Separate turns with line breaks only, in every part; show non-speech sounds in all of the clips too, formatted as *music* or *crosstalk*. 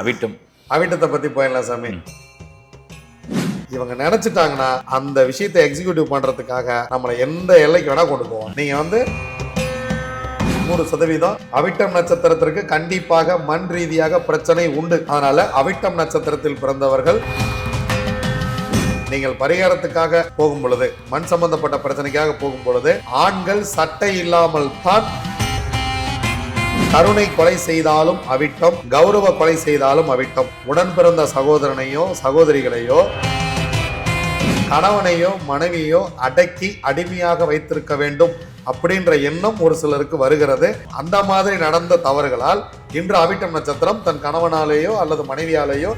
அவிட்டம்.
அவிட்டத்தை பத்தி போயிடலாம் சாமி. இவங்க நினைச்சிட்டாங்கன்னா அந்த விஷயத்தை எக்ஸிக்யூட்டிவ் பண்றதுக்காக நம்மளை எந்த எல்லைக்கு வேணா கொண்டு போவோம். நீங்க வந்து நூறு சதவீதம் அவிட்டம் நட்சத்திரத்திற்கு கண்டிப்பாக மண் ரீதியாக பிரச்சனை உண்டு. அதனால அவிட்டம் நட்சத்திரத்தில் பிறந்தவர்கள் நீங்கள் பரிகாரத்துக்காக போகும் பொழுது மண் சம்பந்தப்பட்ட பிரச்சனைக்காக போகும் பொழுது ஆண்கள் சட்டை இல்லாமல் தான் கருணை கொலை செய்தாலும் அவிட்டம் கௌரவ கொலை செய்தாலும் அவிட்டம். உடன் பிறந்த சகோதரனையோ சகோதரிகளையோ கணவனையோ மனைவியோ அடக்கி அடிமையாக வைத்திருக்க வேண்டும் அப்படின்ற எண்ணம் ஒரு சிலருக்கு வருகிறது. அந்த மாதிரி நடந்த தவறுகளால் இன்று அவிட்டம் நட்சத்திரம் தன் கணவனாலேயோ அல்லது மனைவியாலேயோ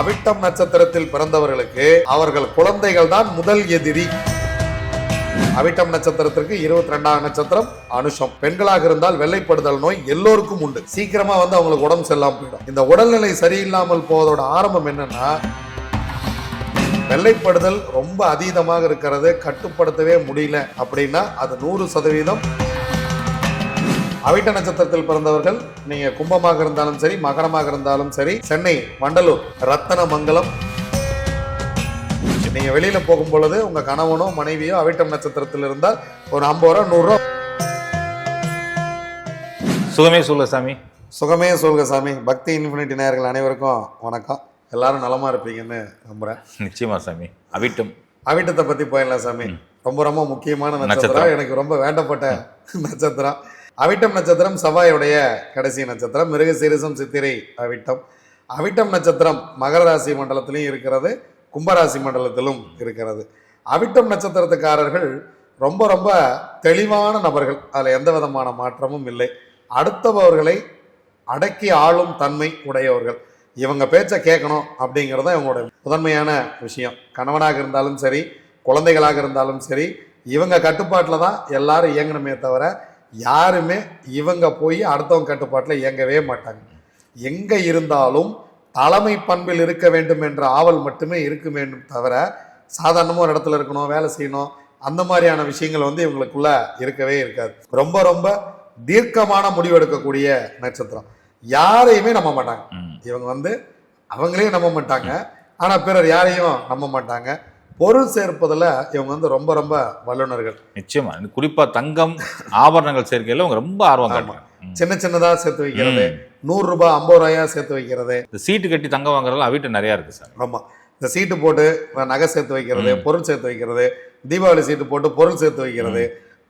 அவிட்டம் நட்சத்திரத்தில் பிறந்தவர்களுக்கு அவர்கள் குழந்தைகள் தான் முதல் எதிரி. அவிட்டம் நட்சத்திரத்திற்கு இருபத்தி ரெண்டாம் நட்சத்திரம் அனுஷம். பெண்களாக இருந்தால் வெள்ளைப்படுதல் நோய் எல்லோருக்கும் உண்டு. சீக்கிரமா வந்து அவங்களுக்கு உடம்பு செல்லாம போயிடும். இந்த உடல்நிலை சரியில்லாமல் போவதோட ஆரம்பம் என்னன்னா வெள்ளைப்படுதல் ரொம்ப அதீதமாக இருக்கிறது. கட்டுப்படுத்தவே முடியல அப்படின்னா அது நூறு சதவீதம். அவிட்ட நட்சத்திரத்தில் பிறந்தவர்கள் நீங்க கும்பமாக இருந்தாலும் சரி மகரமாக இருந்தாலும் சரி சென்னை வண்டலூர் ரத்தன மங்கலம் நீங்க வெளியில போகும் பொழுது உங்க கணவனோ மனைவியோ அவிட்டம் நட்சத்திரத்தில் இருந்தால் ஒரு ஐம்பது ரூபா நூறு ரூபா.
சுகமே சொல்ல சாமி.
சுகமே சொல்க சாமி. பக்தி இன்ஃபினிட்டி நேயர்கள் அனைவருக்கும் வணக்கம். எல்லாரும் நலமா இருப்பீங்கன்னு நம்புறேன்.
நிச்சயமா சாமி. அவிட்டம்.
அவிட்டத்தை பத்தி போயிடலாம் சாமி. ரொம்ப ரொம்ப முக்கியமான நட்சத்திரம். எனக்கு ரொம்ப வேண்டப்பட்ட *laughs* நட்சத்திரம். அவிட்டம் நட்சத்திரம் செவ்வாயுடைய கடைசி நட்சத்திரம். மிருகசீரிசம் சித்திரை அவிட்டம். அவிட்டம் நட்சத்திரம் மகர ராசி மண்டலத்திலும் இருக்கிறது. கும்பராசி மண்டலத்திலும் இருக்கிறது. அவிட்டம் நட்சத்திரத்துக்காரர்கள் ரொம்ப ரொம்ப தெளிவான நபர்கள். அதில் எந்த விதமான மாற்றமும் இல்லை. அடுத்தவர்களை அடக்கி ஆளும் தன்மை உடையவர்கள். இவங்க பேச்சை கேட்கணும் அப்படிங்கிறது தான் இவங்களோட முதன்மையான விஷயம். கணவனாக இருந்தாலும் சரி குழந்தைகளாக இருந்தாலும் சரி இவங்க கட்டுப்பாட்டில் தான் எல்லாரும் இயங்கணுமே தவிர யாருமே இவங்க போய் அடுத்தவங்க கட்டுப்பாட்டில் இயங்கவே மாட்டாங்க. எங்கே இருந்தாலும் தலைமை பண்பில் இருக்க வேண்டும் என்ற ஆவல் மட்டுமே இருக்க வேண்டும் தவிர சாதாரணமாக ஒரு இடத்துல இருக்கணும் வேலை செய்யணும் அந்த மாதிரியான விஷயங்கள் வந்து இவங்களுக்குள்ள இருக்கவே இருக்காது. ரொம்ப ரொம்ப தீர்க்கமான முடிவெடுக்கக்கூடிய நட்சத்திரம். யாரையுமே நம்ப மாட்டாங்க. இவங்க வந்து அவங்களையும் நம்ப மாட்டாங்க. ஆனா பிறர் யாரையும் நம்ப மாட்டாங்க. பொருள் சேர்ப்பதுல இவங்க வந்து ரொம்ப ரொம்ப வல்லுனர்கள்
நிச்சயமா. இந்த குறிப்பா தங்கம் ஆபரணங்கள் சேர்க்கையில அவங்க ரொம்ப ஆர்வம்
ஆமா. சின்ன சின்னதா சேர்த்து வைக்கிறது. நூறு ரூபாய் ஐம்பது ரூபாயா சேர்த்து வைக்கிறது.
இந்த சீட்டு கட்டி தங்கம் வாங்குறதுலாம் அவிட்டம் நிறைய இருக்கு சார்.
ஆமா. இந்த சீட்டு போட்டு நகை சேர்த்து வைக்கிறது. பொருள் சேர்த்து வைக்கிறது தீபாவளி சீட்டு போட்டு பொருள் சேர்த்து வைக்கிறது.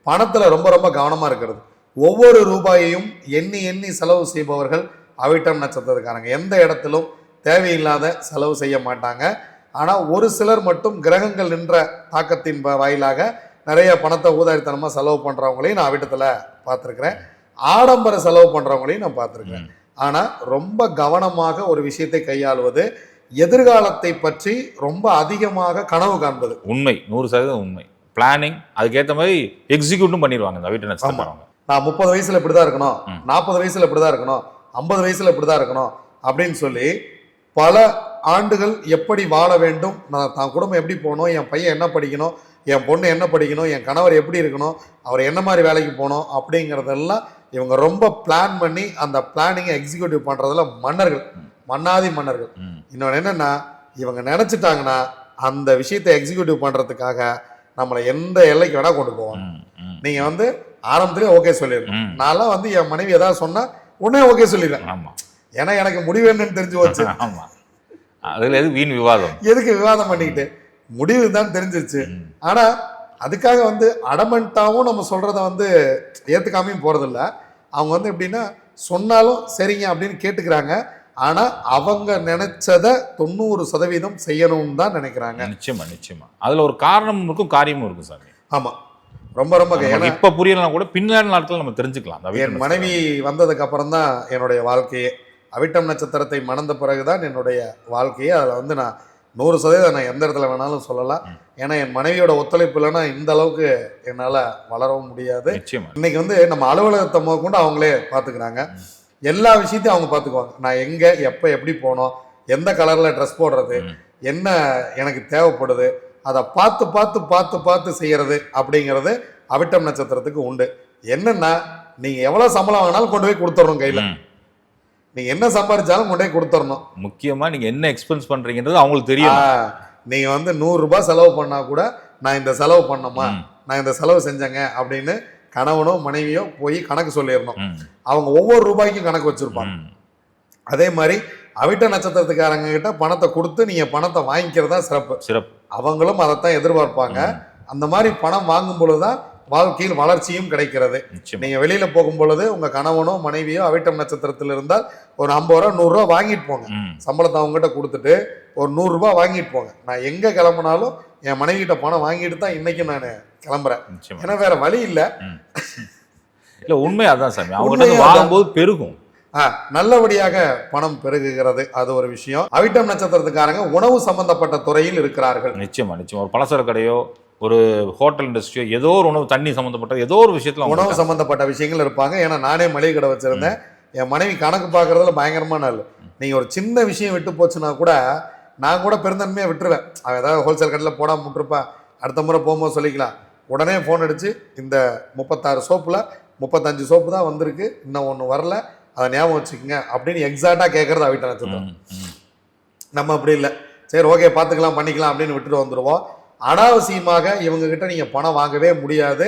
பணத்துல ரொம்ப ரொம்ப கவனமா இருக்கிறது. ஒவ்வொரு ரூபாயையும் எண்ணி எண்ணி செலவு செய்பவர்கள் அவிட்டம் நட்சத்திரக்காரங்க எந்த இடத்திலும் தேவையில்லாத செலவு செய்ய மாட்டாங்க. ஆனா ஒரு சிலர் மட்டும் கிரகங்கள் நின்ற தாக்கத்தின் வாயிலாக நிறைய பணத்தை ஊதாரித்தனமா செலவு பண்றவங்களையும் நான் அவிட்டத்துல பார்த்துருக்கிறேன். ஆடம்பர செலவு பண்றவங்களையும் நான் பார்த்துருக்கிறேன்
ம்.
ஆனா ரொம்ப கவனமாக ஒரு விஷயத்தை கையாளுவது எதிர்காலத்தை பற்றி ரொம்ப அதிகமாக கனவு காண்பது.
உண்மை. நூறு சதவீதம் உண்மை. பிளானிங் அதுக்கேற்ற மாதிரி எக்ஸிக்யூட்டும் பண்ணிடுவாங்க இந்த அவிட்ட நட்சத்திரம்
நான் முப்பது வயசுல இப்படிதான் இருக்கணும். நாற்பது வயசுல இப்படிதான் இருக்கணும். ஐம்பது வயசுல இப்படிதான் இருக்கணும். அப்படின்னு சொல்லி பல ஆண்டுகள் எப்படி வாழ வேண்டும் நான் தான் குடும்பம் எப்படி போகணும் என் பையன் என்ன படிக்கணும் என் பொண்ணு என்ன படிக்கணும் என் கணவர் எப்படி இருக்கணும் அவர் என்ன மாதிரி வேலைக்கு போகணும் அப்படிங்கிறதெல்லாம் இவங்க ரொம்ப பிளான் பண்ணி அந்த பிளானிங்கை எக்ஸிக்யூட்டிவ் பண்றதுல மன்னர்கள். மன்னாதி மன்னர்கள். இன்னொன்று என்னன்னா இவங்க நினைச்சிட்டாங்கன்னா அந்த விஷயத்தை எக்ஸிக்யூட்டிவ் பண்றதுக்காக நம்மளை எந்த எல்லைக்கு வேணா கொண்டு போவாங்க.
ம், ம்,
நீங்க வந்து ஆரம்பத்திலே ஓகே சொல்லிடணும். நான்லாம் வந்து என் மனைவி ஏதாவது சொன்னா உடனே ஓகே சொல்லிடுறேன் ஏன்னா எனக்கு முடிவு என்னன்னு தெரிஞ்சு போச்சு. *laughs*
ஆமா. அதுல எது வீண் விவாதம்?
எதுக்கு விவாதம் பண்ணிக்கிட்டு? முடிவு தான் தெரிஞ்சிருச்சு.
ம்.
அதுக்காக வந்து அடமெண்ட்டாவும் நம்ம சொல்றத வந்து ஏத்துக்காமையும் போறதில்ல. அவங்க வந்து எப்படின்னா சொன்னாலும் சரிங்க அப்படின்னு கேட்டுக்கிறாங்க. ஆனா அவங்க நினைச்சத தொண்ணூறு சதவீதம் செய்யணும்னு தான் நினைக்கிறாங்க.
நிச்சயமா நிச்சயமா. அதுல ஒரு காரணமும் இருக்கும் காரியமும் இருக்கும் சாமி.
ஆமா. ரொம்ப ரொம்ப
இப்ப புரியலாம் கூட பின்னாடி நாட்கள் நம்ம தெரிஞ்சுக்கலாம்.
என் மனைவி வந்ததுக்கு அப்புறம் தான் என்னுடைய வாழ்க்கையே. அவிட்டம் நட்சத்திரத்தை மணந்த பிறகுதான் என்னுடைய வாழ்க்கையே. அதில் வந்து நான் நூறு சதவீதம் நான் எந்த இடத்துல வேணாலும் சொல்லலாம். ஏன்னா என் மனைவியோட ஒத்துழைப்பு இல்லைன்னா இந்த அளவுக்கு என்னால் வளரவும் முடியாது. இன்னைக்கு வந்து நம்ம அலுவலகத்தை முதற்கொண்டு அவங்களே பார்த்துக்கிறாங்க எல்லா விஷயத்தையும் அவங்க பார்த்துக்குவாங்க நான் எங்கே எப்போ எப்படி போகணும் எந்த கலரில் ட்ரெஸ் போடுறது. என்ன எனக்கு தேவைப்படுது அதை பார்த்து பார்த்து பார்த்து பார்த்து செய்யறது அப்படிங்கிறது அவிட்டம் நட்சத்திரத்துக்கு உண்டு. என்னன்னா நீங்க எவ்வளவு சம்பளம் வாங்கினாலும் கொண்டு போய் கொடுத்துட்றோம் கையில.
ம்.
நீங்க என்ன சம்பாதிச்சாலும் கொண்டே கொடுத்துடணும்
முக்கியமா நீங்க என்ன எக்ஸ்பென்ஸ் பண்றீங்கன்றது அவங்களுக்கு தெரியும்.
ஆ, நீங்க வந்து நூறு ரூபாய் செலவு பண்ணா கூட நான் இந்த செலவு பண்ணோமா. நான் இந்த செலவு செஞ்சேங்க அப்படின்னு கணவனோ மனைவியோ போய் கணக்கு சொல்லிடணும். அவங்க ஒவ்வொரு ரூபாய்க்கும் கணக்கு வச்சிருப்பாங்க. அதே மாதிரி அவிட்ட நட்சத்திரத்துக்காரங்க கிட்ட பணத்தை கொடுத்து நீங்க பணத்தை வாங்கிக்கிறது தான் சிறப்பு.
சிறப்பு.
அவங்களும் அதைத்தான் எதிர்பார்ப்பாங்க. அந்த மாதிரி பணம் வாங்கும் பொழுதுதான் வாழ்க்கையில் வளர்ச்சியும் கிடைக்கிறது. நீங்க வெளியில போகும் பொழுது உங்க கணவனோ மனைவியோ அவிட்டம் நட்சத்திரத்தில் இருந்தால் ஒரு ஐம்பது ரூபா நூறு ரூபா வாங்கிட்டு போங்க. சம்பளத்தை அவங்ககிட்ட கொடுத்துட்டு ஒரு நூறு ரூபாய் வாங்கிட்டு போங்க. நான் எங்க கிளம்புனாலும் என் மனைவி கிட்ட பணம் வாங்கிட்டு தான் இன்னைக்கு நான் கிளம்புறேன். ஏன்னா வேற வழி இல்ல.
இல்ல உண்மை அதான் சாமி. அவங்க வாங்கும்போது பெருகும்.
நல்லபடியாக பணம் பெருகுகிறது. அது ஒரு விஷயம். அவிட்டம் நட்சத்திரத்துக்காரங்க உணவு சம்பந்தப்பட்ட துறையில் இருக்கிறார்கள்.
நிச்சயமா நிச்சயமா. ஒரு பலசர கடையோ ஒரு ஹோட்டல் இண்டஸ்ட்ரியோ ஏதோ ஒரு உணவு தண்ணி சம்பந்தப்பட்ட ஏதோ ஒரு விஷயத்துல
உணவு சம்பந்தப்பட்ட விஷயங்கள் இருப்பாங்க. ஏன்னா நானே மளிகை கடை வச்சிருந்தேன். என் மனைவி கணக்கு பார்க்கறதுல பயங்கரமான ஆள் நீங்க ஒரு சின்ன விஷயம் விட்டு போச்சுன்னா கூட நான் கூட பெருந்தன்மையா விட்டுருவேன். அவன் ஏதாவது ஹோல்சேல் கடையில் போடாம விட்டுருப்பா அடுத்த முறை போகும்போது சொல்லிக்கலாம். உடனே ஃபோன் அடிச்சு இந்த முப்பத்தாறு சோப்புல முப்பத்தஞ்சு சோப்பு தான் வந்திருக்கு. இன்னும் ஒன்று வரல. அதை ஞாபகம் வச்சுக்கோங்க அப்படின்னு எக்ஸாக்டா கேட்கறது அவிட்ட நட்சத்திரம். நம்ம அப்படி இல்லை. சரி ஓகே பார்த்துக்கலாம் பண்ணிக்கலாம் அப்படின்னு விட்டுட்டு வந்துடுவோம் அனாவசியமாக இவங்க கிட்ட நீங்க பணம் வாங்கவே முடியாது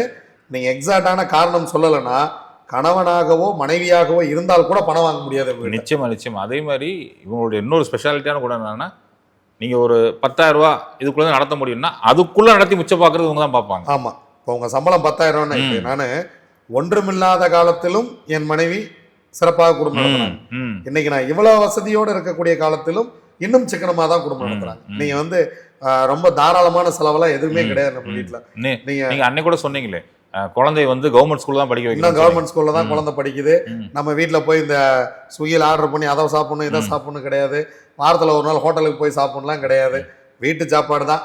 நீங்க எக்ஸாக்டான காரணம் சொல்லலைன்னா கணவனாகவோ மனைவியாகவோ இருந்தால் கூட பணம் வாங்க முடியாது.
நிச்சயமா நிச்சயமா அதே மாதிரி இவங்களுடைய இன்னொரு ஸ்பெஷாலிட்டியான கூட என்னன்னா நீங்க ஒரு பத்தாயிரம் ரூபாய் இதுக்குள்ள நடத்த முடியும்னா அதுக்குள்ள நடத்தி மிச்சம் பாக்குறது இவங்க தான் பார்ப்பாங்க
ஆமா இப்போ உங்க சம்பளம் பத்தாயிரம்
ம்.
நானு ஒன்றுமில்லாத காலத்திலும் என் மனைவி சிறப்பாக குடும்பம். இன்னைக்கு நான் இவ்வளவு வசதியோடு இருக்கக்கூடிய காலத்திலும் இன்னும் சிக்கனமா தான் குடும்பம் நடத்துறாங்க. நீங்க வந்து ரொம்ப தாராளமான செலவெல்லாம் எதுவுமே கிடையாது நம்ம. வீட்டுல நீங்க
அன்னைக்கு கூட சொன்னீங்களே குழந்தை வந்து கவர்மெண்ட் ஸ்கூல் தான் படிக்க வைக்கணும்
கவர்மெண்ட் ஸ்கூல்ல தான். குழந்தை படிக்குது. நம்ம வீட்ல போய் இந்த ஸ்விக்கியில் ஆர்டர் பண்ணி அதை சாப்பிடணும் இதை. சாப்பிடணும் கிடையாது வாரத்துல ஒரு நாள் ஹோட்டலுக்கு போய் சாப்பிடலாம் கிடையாது வீட்டு சாப்பாடு தான்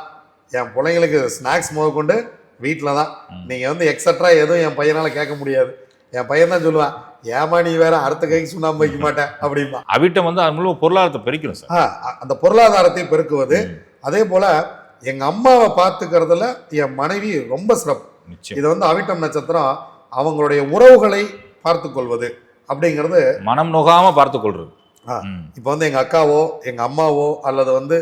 என் பிள்ளைங்களுக்கு ஸ்நாக்ஸ் முதற்கொண்டு வீட்டில் தான்
ம்.
நீங்க வந்து எக்ஸட்ரா எதுவும் என் பையனால கேட்க முடியாது என் பையன் தான் சொல்லுவான் ஏமா நீ வேற அடுத்த கைக்கு சுண்ணாம்பு வைக்க மாட்டேன் அப்படிம்பா.
அவிட்டம் வந்து அது மூலம் பொருளாதாரத்தை பெருக்கணும் சார்.
அந்த பொருளாதாரத்தை பெருக்குவது. அதே போல எங்க அம்மாவை பார்த்துக்கிறதுல என் மனைவி ரொம்ப சிறப்பு. இது வந்து அவிட்டம் நட்சத்திரம் அவங்களுடைய உறவுகளை பார்த்து கொள்வது அப்படிங்கிறது
மனம் நோகாம பார்த்து கொள்றது.
இப்போ வந்து எங்க அக்காவோ எங்க அம்மாவோ அல்லது வந்து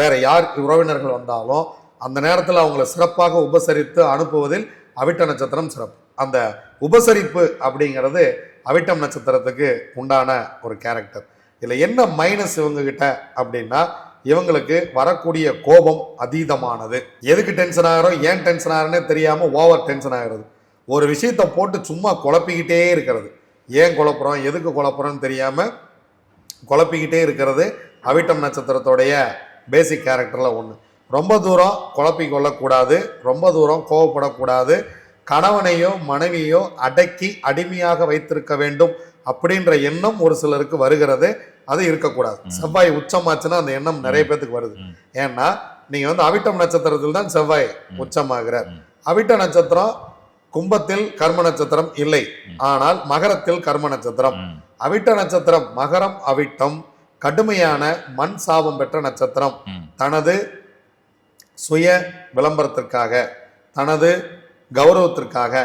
வேற யார் உறவினர்கள் வந்தாலும் அந்த நேரத்தில் அவங்கள சிறப்பாக உபசரித்து அனுப்புவதில் அவிட்ட நட்சத்திரம் சிறப்பு. அந்த உபசரிப்பு அப்படிங்கிறது அவிட்டம் நட்சத்திரத்துக்கு உண்டான ஒரு கேரக்டர் இதில் என்ன மைனஸ் இவங்ககிட்ட அப்படின்னா இவங்களுக்கு வரக்கூடிய கோபம் அதீதமானது. எதுக்கு டென்ஷன் ஆகிறோம்? ஏன் டென்ஷன் ஆகிறோன்னே தெரியாமல் ஓவர் டென்ஷன் ஆகிறது. ஒரு விஷயத்தை போட்டு சும்மா குழப்பிக்கிட்டே இருக்கிறது. ஏன் குழப்புறோம்? எதுக்கு குழப்புறோம்னு தெரியாமல் குழப்பிக்கிட்டே இருக்கிறது அவிட்டம் நட்சத்திரத்தோடைய பேசிக் கேரக்டரில் ஒன்று ரொம்ப தூரம் குழப்பிக்கொள்ளக்கூடாது. ரொம்ப தூரம் கோவப்படக்கூடாது. கணவனையோ மனைவியோ அடக்கி அடிமையாக வைத்திருக்க வேண்டும் அப்படின்ற எண்ணம் ஒரு சிலருக்கு வருகிறது அது இருக்கக்கூடாது. செவ்வாய் உச்சமாச்சுன்னா அந்த எண்ணம் நிறைய பேத்துக்கு வருது. ஏன்னா நீங்க வந்து அவிட்டம் நட்சத்திரத்தில் தான் செவ்வாய். உச்சமாகிறார். அவிட்ட நட்சத்திரம் கும்பத்தில் கர்ம நட்சத்திரம் இல்லை. ஆனால் மகரத்தில் கர்ம நட்சத்திரம். அவிட்ட நட்சத்திரம் மகரம் அவிட்டம் கடுமையான மண் சாபம் பெற்ற நட்சத்திரம். தனது சுய விளம்பரத்திற்காக தனது கௌரவத்திற்காக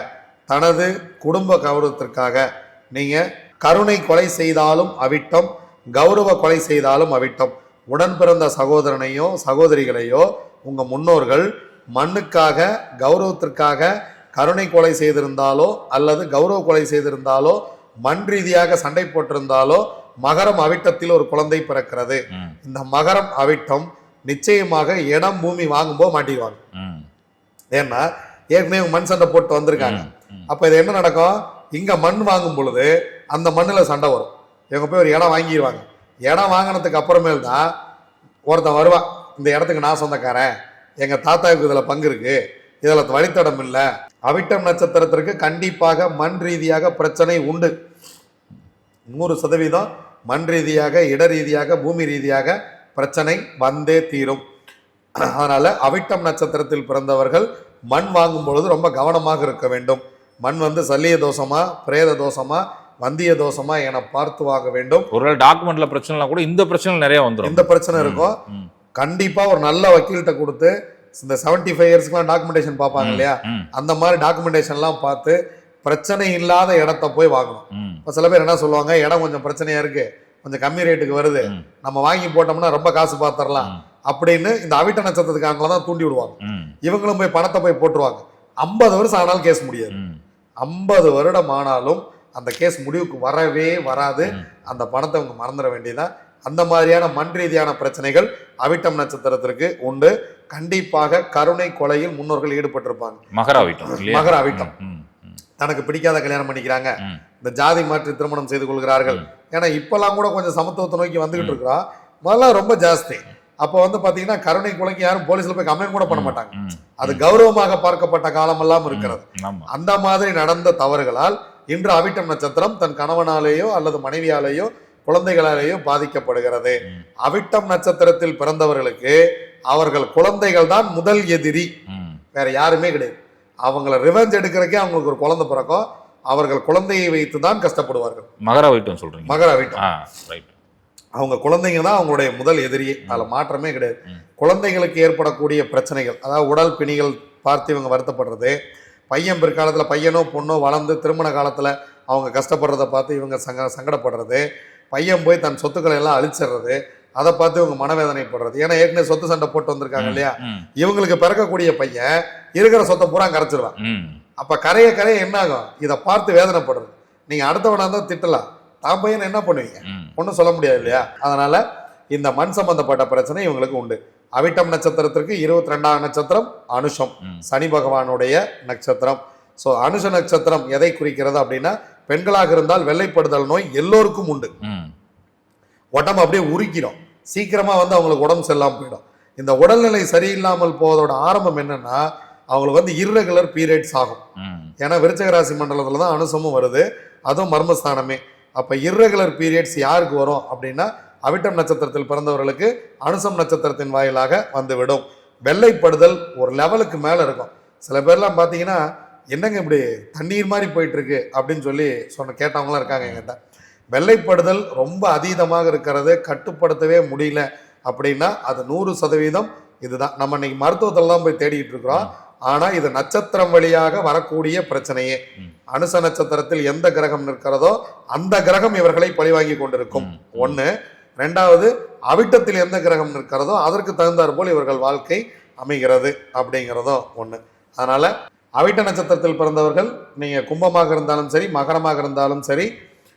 தனது குடும்ப கௌரவத்திற்காக நீங்க கருணை கொலை செய்தாலும் அவிட்டம் கௌரவ கொலை செய்தாலும் அவிட்டம் உடன் பிறந்த சகோதரனையோ சகோதரிகளையோ உங்க முன்னோர்கள் மண்ணுக்காக கௌரவத்திற்காக கருணை கொலை செய்திருந்தாலோ அல்லது கௌரவ கொலை செய்திருந்தாலோ மண் ரீதியாக சண்டை போட்டிருந்தாலோ மகரம் அவிட்டத்தில் ஒரு குழந்தை பிறக்கிறது. இந்த மகரம் அவிட்டம் நிச்சயமாக இடம் பூமி வாங்கும்போது மாட்டிடுவாங்க. ஏன்னா ஏற்கனவே இவங்க மண் சண்டை போட்டு வந்திருக்காங்க. அப்ப இது என்ன நடக்கும்? இங்க மண் வாங்கும் பொழுது அந்த மண்ணுல சண்டை வரும். இவங்க போய் ஒரு இடம் வாங்கிடுவாங்க இடம் வாங்கினதுக்கு அப்புறமேல் தான் ஒருத்தன் வருவான். இந்த இடத்துக்கு நான் சொந்தக்காரன். எங்க தாத்தாவுக்கு இதுல பங்கு இருக்கு. இதுல வழித்தடம் இல்லை. அவிட்டம் நட்சத்திரத்திற்கு கண்டிப்பாக மண் ரீதியாக பிரச்சனை உண்டு. நூறு சதவீதம் மண் ரீதியாக இட ரீதியாக பூமி ரீதியாக பிரச்சனை வந்தே தீரும். அதனால அவிட்டம் நட்சத்திரத்தில் பிறந்தவர்கள் மண் வாங்கும் பொழுது ரொம்ப கவனமாக இருக்க வேண்டும் மண் வந்து சல்லிய தோஷமா பிரேத தோஷமா வந்திய தோஷமா என பார்த்து வாங்க வேண்டும்
ஒருவேளை டாக்குமெண்ட்ல பிரச்சனைலாம் கூட இந்த பிரச்சனை நிறைய வந்துடும்
இந்த பிரச்சனை இருக்கும். கண்டிப்பா ஒரு நல்ல வக்கீல்கிட்ட கொடுத்து இந்த செவன்டி ஃபைவ் இயர்ஸ்க்குலாம் டாக்குமெண்டேஷன் பார்ப்பாங்க இல்லையா. அந்த மாதிரி டாக்குமெண்டேஷன்லாம் பார்த்து பிரச்சனை இல்லாத இடத்த போய் வாங்கணும். இப்போ சில பேர் என்ன சொல்லுவாங்க இடம் கொஞ்சம் பிரச்சனையா இருக்கு கொஞ்சம் கம்மி ரேட்டுக்கு வருது. நம்ம வாங்கி போட்டோம்னா ரொம்ப காசு பார்த்துடலாம். அப்படின்னு இந்த அவிட்ட நட்சத்திரத்துக்காரங்கள தான் தூண்டி விடுவாங்க. இவங்களும் போய் பணத்தை போய் போட்டுருவாங்க. ஐம்பது வருஷம் ஆனாலும் கேஸ் முடியாது. ஐம்பது வருடம் ஆனாலும் அந்த கேஸ் முடிவுக்கு வரவே வராது. அந்த பணத்தை அவங்க மறந்துட வேண்டியதான் அந்த மாதிரியான மண் ரீதியான பிரச்சனைகள் அவிட்டம் நட்சத்திரத்திற்கு உண்டு. கண்டிப்பாக கருணை கொலையில் முன்னோர்கள் ஈடுபட்டிருப்பாங்க.
மகர அவிட்டம்
மகர அவிட்டம். தனக்கு பிடிக்காத கல்யாணம் பண்ணிக்கிறாங்க. இந்த ஜாதி மாற்றி திருமணம் செய்து கொள்கிறார்கள். ஏன்னா இப்பெல்லாம் கூட கொஞ்சம் சமத்துவத்தை நோக்கி வந்துகிட்டு இருக்கிறோம் முதல்ல ரொம்ப ஜாஸ்தி. அப்போ வந்து பாத்தீங்கன்னா கருணை கொலைக்கு யாரும் போலீஸ்ல போய் கம்ப்ளைண்ட் கூட பண்ண மாட்டாங்க. அது கௌரவமாக பார்க்கப்பட்ட காலமெல்லாம் இருக்கிறது. அந்த மாதிரி நடந்த தவறுகளால் இன்று அவிட்டம் நட்சத்திரம் தன் கணவனாலேயோ அல்லது மனைவியாலேயோ குழந்தைகளாலேயோ பாதிக்கப்படுகிறது. அவிட்டம் நட்சத்திரத்தில் பிறந்தவர்களுக்கு அவர்கள் குழந்தைகள் தான் முதல் எதிரி. வேற யாருமே கிடையாது. அவங்கள ரிவெஞ்ச் எடுக்கிறக்கே அவங்களுக்கு ஒரு குழந்தை பிறக்கும். அவர்கள் குழந்தையை வைத்து தான் கஷ்டப்படுவார்கள்.
மகர அவிட்டம் சொல்றீங்க.
மகர
ரைட்
அவங்க குழந்தைங்க தான் அவங்களுடைய முதல் எதிரியே அதில் மாற்றமே கிடையாது.
ம்.
குழந்தைகளுக்கு ஏற்படக்கூடிய பிரச்சனைகள் அதாவது உடல் பிணிகள் பார்த்து இவங்க வருத்தப்படுறது பையன் பிற்காலத்தில் பையனோ பொண்ணோ வளர்ந்து திருமண காலத்தில் அவங்க கஷ்டப்படுறத பார்த்து இவங்க சங்க சங்கடப்படுறது பையன் போய் தன் சொத்துக்களை எல்லாம் அழிச்சிடுறது அதை பார்த்து இவங்க மனவேதனைப்படுறது. ஏன்னா ஏற்கனவே சொத்து சண்டை போட்டு வந்திருக்காங்க இல்லையா? இவங்களுக்கு பிறக்கக்கூடிய பையன் இருக்கிற சொத்தை பூரா கரைச்சிருவான் அப்ப கரைய கரைய என்ன ஆகும்? இதை பார்த்து வேதனைப்படுறது. நீங்க அடுத்தவனா தான் திட்டலாம். தான் பையன் என்ன பண்ணுவீங்க? ஒன்றும் சொல்ல முடியாது இல்லையா? அதனால இந்த மண் சம்பந்தப்பட்ட பிரச்சனை இவங்களுக்கு உண்டு. அவிட்டம் நட்சத்திரத்திற்கு இருபத்தி ரெண்டாம் நட்சத்திரம் அனுஷம். சனி பகவானுடைய நட்சத்திரம். ஸோ அனுஷ நட்சத்திரம் எதை குறிக்கிறது அப்படின்னா பெண்களாக இருந்தால் வெள்ளைப்படுதல் நோய் எல்லோருக்கும் உண்டு. உடம்பு அப்படியே உருக்கிடும் சீக்கிரமா வந்து அவங்களுக்கு உடம்பு சரியில்லாமல் போயிடும். இந்த உடல்நிலை சரியில்லாமல் போவதோட ஆரம்பம் என்னன்னா அவங்களுக்கு வந்து irregular பீரியட்ஸ் ஆகும். ஏன்னா விருச்சக ராசி மண்டலத்தில் தான் அனுசமும் வருது. அதுவும் மர்மஸ்தானமே. அப்போ இர்ரெகுலர் பீரியட்ஸ் யாருக்கு வரும் அப்படின்னா அவிட்டம் நட்சத்திரத்தில் பிறந்தவர்களுக்கு அனுசம் நட்சத்திரத்தின் வாயிலாக வந்துவிடும். வெள்ளைப்படுதல் ஒரு லெவலுக்கு மேலே இருக்கும். சில பேர்லாம் பார்த்தீங்கன்னா என்னங்க இப்படி தண்ணீர் மாதிரி போயிட்டுருக்கு? அப்படின்னு சொல்லி சொன்ன கேட்டவங்களாம் இருக்காங்க எங்கிட்ட. வெள்ளைப்படுதல் ரொம்ப அதீதமாக இருக்கிறது கட்டுப்படுத்தவே முடியல அப்படின்னா அது நூறு சதவீதம் இதுதான். நம்ம இன்னைக்கு மருத்துவத்தில் தான் போய் தேடிக்கிட்டு இருக்கிறோம். ஆனா இது நட்சத்திரம் வழியாக வரக்கூடிய பிரச்சனையே. அனுச நட்சத்திரத்தில் எந்த கிரகம் நிற்கிறதோ அந்த கிரகம் இவர்களை பழிவாங்கி கொண்டிருக்கும். ஒண்ணு ரெண்டாவது அவிட்டத்தில் எந்த கிரகம் நிற்கிறதோ அதற்கு தகுந்தாற் போல் இவர்கள் வாழ்க்கை அமைகிறது அப்படிங்கிறதும் ஒண்ணு. அதனால அவிட்ட நட்சத்திரத்தில் பிறந்தவர்கள் நீங்க கும்பமாக இருந்தாலும் சரி மகரமாக இருந்தாலும் சரி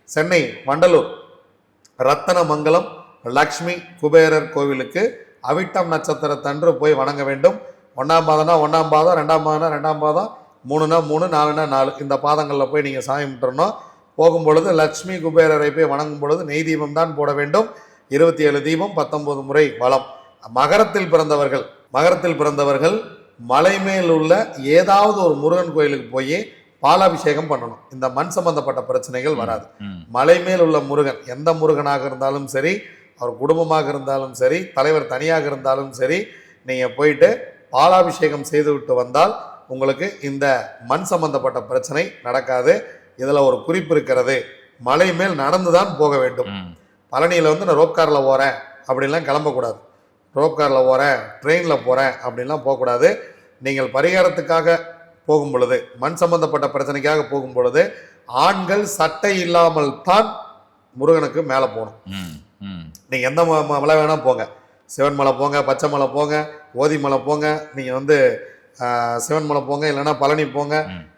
சென்னை வண்டலூர் ரத்தனமங்கலம் லக்ஷ்மி குபேரர் கோவிலுக்கு அவிட்டம் நட்சத்திரத்தன்று போய் வணங்க வேண்டும். ஒன்றாம் பாதம்னா ஒன்றாம் பாதம் ரெண்டாம் பாதம்னா ரெண்டாம் பாதம் மூணுனா மூணு நாலுனா நாலு. இந்த பாதங்களில் போய் நீங்கள் சாமி விட்டுறணும் போகும் பொழுது லக்ஷ்மி குபேரரை போய் வணங்கும் பொழுது நெய் தீபம் தான் போட வேண்டும். இருபத்தி ஏழு தீபம் பத்தொன்பது முறை வளம். மகரத்தில் பிறந்தவர்கள் மகரத்தில் பிறந்தவர்கள் மலை மேல் உள்ள ஏதாவது ஒரு முருகன் கோயிலுக்கு போய் பாலாபிஷேகம் பண்ணணும். இந்த மண் சம்பந்தப்பட்ட பிரச்சனைகள் வராது. மலை மேல் உள்ள முருகன் எந்த முருகனாக இருந்தாலும் சரி அவர் குடும்பமாக இருந்தாலும் சரி தலைவர் தனியாக இருந்தாலும் சரி நீங்கள் போயிட்டு பாலாபிஷேகம் செய்துவிட்டு வந்தால் உங்களுக்கு இந்த மண் சம்பந்தப்பட்ட பிரச்சனை நடக்காது. இதில் ஒரு குறிப்பு இருக்கிறது. மலை மேல் நடந்து தான் போக வேண்டும். பழனியில் வந்து நான் ரோப் காரில் போகிறேன் அப்படின்லாம் கிளம்பக்கூடாது. ரோப் காரில் போகிறேன் ட்ரெயினில் போகிறேன் அப்படின்லாம் போகக்கூடாது. நீங்கள் பரிகாரத்துக்காக போகும் பொழுது மண் சம்பந்தப்பட்ட பிரச்சனைக்காக போகும் பொழுது ஆண்கள் சட்டை இல்லாமல் தான் முருகனுக்கு மேலே போகணும். நீங்கள் எந்த மலை வேணால் போங்க. சிவன் மலை போங்க பச்சை மலை போங்க ஓதி மலை போங்க நீங்கள் வந்து ஆஹ், சிவன் மலை போங்க இல்லைன்னா பழனி போங்க.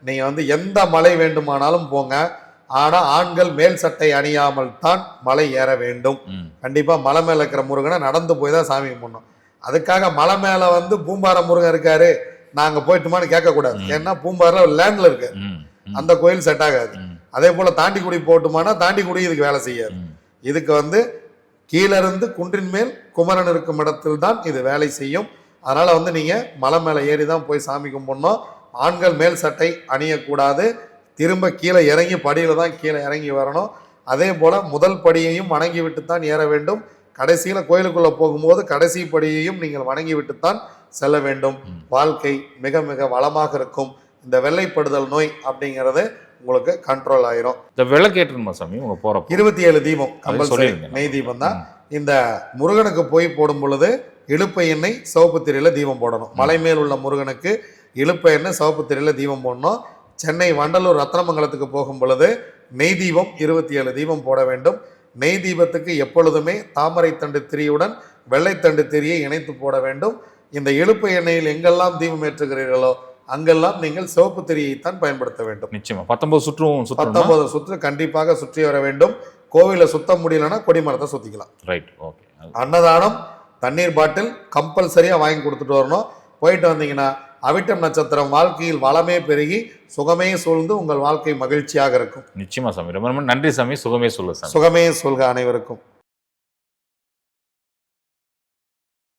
நீங்கள் வந்து எந்த மலை வேண்டுமானாலும் போங்க. ஆனால் ஆண்கள் மேல் சட்டை அணியாமல் தான் மலை ஏற வேண்டும்.
ம்,
கண்டிப்பா மலை மேல இருக்கிற முருகனை நடந்து போய் தான் சாமி கும்பிடணும். அதுக்காக மலை மேல வந்து பூம்பார முருகன் இருக்காரு. நாங்க போயிட்டுமான்னு கேட்கக்கூடாது. ஏன்னா பூம்பாரில் லேண்ட்ல இருக்கு. அந்த கோயில் செட் ஆகாது. அதே போல தாண்டிக்குடி போட்டுமானா தாண்டிக்குடி இதுக்கு வேலை செய்யாது. இதுக்கு வந்து கீழிருந்து குன்றின் மேல் குமரன் இருக்கும் இடத்தில் தான் இது வேலை செய்யும். அதனால வந்து நீங்க மலை மேல ஏறி தான் போய் சாமி கும்பிடணும். ஆண்கள் மேல் சட்டை அணியக்கூடாது. திரும்ப கீழே இறங்கி படியில தான் கீழே இறங்கி வரணும். அதே போல முதல் படியையும் வணங்கி விட்டு தான் ஏற வேண்டும். கடைசியில கோயிலுக்குள்ள போகும்போது கடைசி படியையும் நீங்கள் வணங்கி விட்டுத்தான் செல்ல வேண்டும். வாழ்க்கை மிக மிக வளமாக இருக்கும். இந்த வெள்ளைப்படுதல் நோய் அப்படிங்கிறது உங்களுக்கு கண்ட்ரோல் ஆயிரும்.
இந்த விளக்கேற்றணுமா சாமி? உங்க போறப்போ?
இருபத்தி ஏழு தீபம் கம்பல்சரி. நெய் தீபம் தான் இந்த முருகனுக்கு போய் போடும் பொழுது இழுப்பை எண்ணெய் சிவப்பு திரையில தீபம் போடணும். மலை மேல் உள்ள முருகனுக்கு இழுப்பை எண்ணெய் சிவப்பு திரையில தீபம் போடணும். சென்னை வண்டலூர் ரத்னமங்கலத்துக்கு போகும் பொழுது நெய் தீபம் இருபத்தி ஏழு தீபம் போட வேண்டும். நெய் தீபத்துக்கு எப்பொழுதுமே தாமரை தண்டு திரியுடன் வெள்ளைத்தண்டு திரியை இணைத்து போட வேண்டும். இந்த இழுப்பு எண்ணெயில் எங்கெல்லாம் தீபம் ஏற்றுகிறீர்களோ அங்கெல்லாம் நீங்கள் சிவப்பு திரியைத்தான் பயன்படுத்த வேண்டும்.
நிச்சயமா. பத்தொன்பது சுற்றும்
பத்தொன்பது சுற்று கண்டிப்பாக சுற்றி வர வேண்டும். கோவிலை சுத்த முடியலன்னா கொடிமரத்தை சுத்திக்கலாம்.
ரைட் ஓகே
அன்னதானம் தண்ணீர் பாட்டில் கம்பல்சரியா வாங்கி கொடுத்துட்டு வரணும். போயிட்டு வந்தீங்கன்னா அவிட்டம் நட்சத்திரம் வாழ்க்கையில் வளமே பெருகி சுகமே சூழ்ந்து உங்கள் வாழ்க்கை மகிழ்ச்சியாக இருக்கும்.
நிச்சயமா சாமி. ரொம்ப நன்றி சாமி. சுகமே சொல்லு சாமி.
சுகமே சொல்க அனைவருக்கும்.